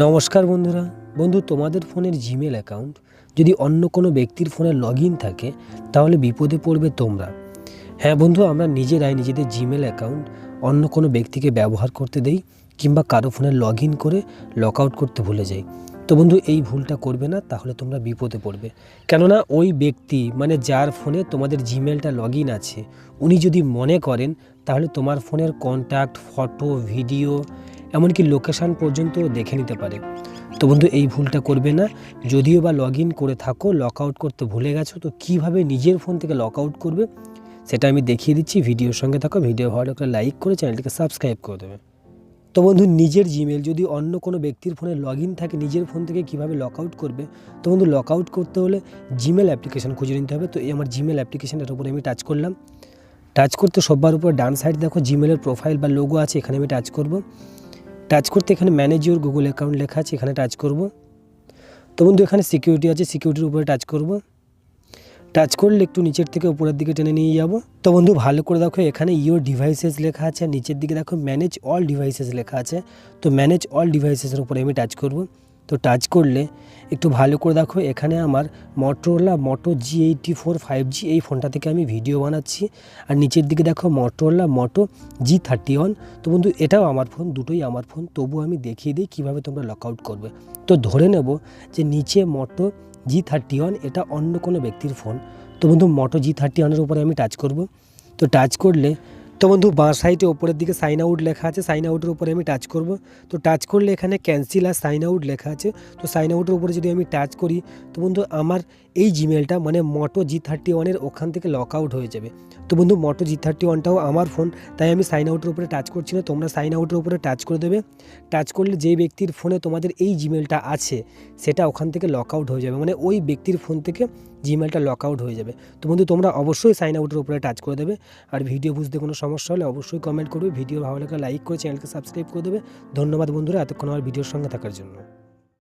নমস্কার বন্ধুরা। বন্ধু, তোমাদের ফোনের জিমেল অ্যাকাউন্ট যদি অন্য কোনো ব্যক্তির ফোনে লগ থাকে, তাহলে বিপদে পড়বে তোমরা। হ্যাঁ বন্ধু, আমরা নিজেরাই নিজেদের জিমেল অ্যাকাউন্ট অন্য কোনো ব্যক্তিকে ব্যবহার করতে দেই কিংবা কারও ফোনে লগ করে লগ আউট করতে ভুলে যাই। তো বন্ধু, এই ভুলটা করবে না, তাহলে তোমরা বিপদে পড়বে। কেননা ওই ব্যক্তি মানে যার ফোনে তোমাদের জিমেলটা লগ আছে, উনি যদি মনে করেন, তাহলে তোমার ফোনের কন্ট্যাক্ট ফটো, ভিডিও এমনকি লোকেশান পর্যন্ত দেখে নিতে পারে। তো বন্ধু, এই ভুলটা করবে না। যদিও বা লগ করে থাকো লক আউট করতে ভুলে গেছো, তো কীভাবে নিজের ফোন থেকে লক আউট করবে, সেটা আমি দেখিয়ে দিচ্ছি। ভিডিওর সঙ্গে থাকো, ভিডিও ভালো লাগলে লাইক করে চ্যানেলটিকে সাবস্ক্রাইব করে দেবে। তো বন্ধু, নিজের জিমেল যদি অন্য কোনো ব্যক্তির ফোনে লগ থাকে, নিজের ফোন থেকে কীভাবে লক আউট করবে, তো বন্ধু লক আউট করতে হলে জিমেল অ্যাপ্লিকেশন খুঁজে নিতে হবে। তো এই আমার জিমেল অ্যাপ্লিকেশনটার উপরে আমি টাচ করলাম। টাচ করতে সবার উপর ডান সাইড দেখো জিমেলের প্রোফাইল বা লোগো আছে, এখানে আমি টাচ করব। টাচ করতে এখানে ম্যানেজ ইউর গুগল অ্যাকাউন্ট লেখা আছে, এখানে টাচ করব। তো বন্ধু, এখানে সিকিউরিটি আছে সিকিউরিটির উপরে টাচ করব। টাচ করলে একটু নিচের থেকে উপরের দিকে টেনে নিয়ে যাব। তো বন্ধু, ভালো করে দেখো, এখানে ইওর ডিভাইসেস লেখা আছে, আর নিচের দিকে দেখো ম্যানেজ অল ডিভাইসেস লেখা আছে। তো ম্যানেজ অল ডিভাইসেসের উপরে আমি টাচ করব। তো টাচ করলে একটু ভালো করে দেখো, এখানে আমার Motorola Moto G eighty four five G এই ফোনটা থেকে আমি ভিডিও বানাচ্ছি। আর নিচের দিকে দেখো Motorola Moto G thirty one তো বন্ধু, এটাও আমার ফোন দুটোই আমার ফোন তবুও আমি দেখিয়ে দিই কীভাবে তোমরা লক আউট করবে। তো ধরে নেব যে নিচে মোটো জি থার্টি ওয়ান এটা অন্য কোনো ব্যক্তির ফোন তো বন্ধু মোটো জি থার্টি ওয়ানের উপরে আমি টাচ করব। তো টাচ করলে তো বন্ধু, বাঁ সাইডে ওপরের দিকে সাইন আউট লেখা আছে। সাইন আউটের উপরে আমি টাচ করব। তো টাচ করলে এখানে ক্যান্সেল আর সাইন আউট লেখা আছে। তো সাইন আউটের উপরে যদি আমি টাচ করি, তো বন্ধু, আমার এই জিমেলটা মানে মোটো জি থার্টি ওয়ানের ওখান থেকে লক আউট হয়ে যাবে। তো বন্ধু মোটো জি থার্টি ওয়ানটাও আমার ফোন তাই আমি সাইন আউটের উপরে টাচ করছি না। তোমরা সাইন আউটের উপরে টাচ করে দেবে। টাচ করলে যে ব্যক্তির ফোনে তোমাদের এই জিমেলটা আছে, সেটা ওখান থেকে লক আউট হয়ে যাবে। মানে ওই ব্যক্তির ফোন থেকে জিমেলটা লক আউট হয়ে যাবে। তো বন্ধু, তোমরা অবশ্যই সাইন আউটের উপরে টাচ করে দেবে। আর ভিডিও বুঝতে কোনো সমস্যা হলে অবশ্যই কমেন্ট করবে। ভিডিও ভালো লাগলে লাইক করে চ্যানেলকে সাবস্ক্রাইব করে দেবে। ধন্যবাদ বন্ধুরা, এতক্ষণ আমার ভিডিওর সঙ্গে থাকার জন্য।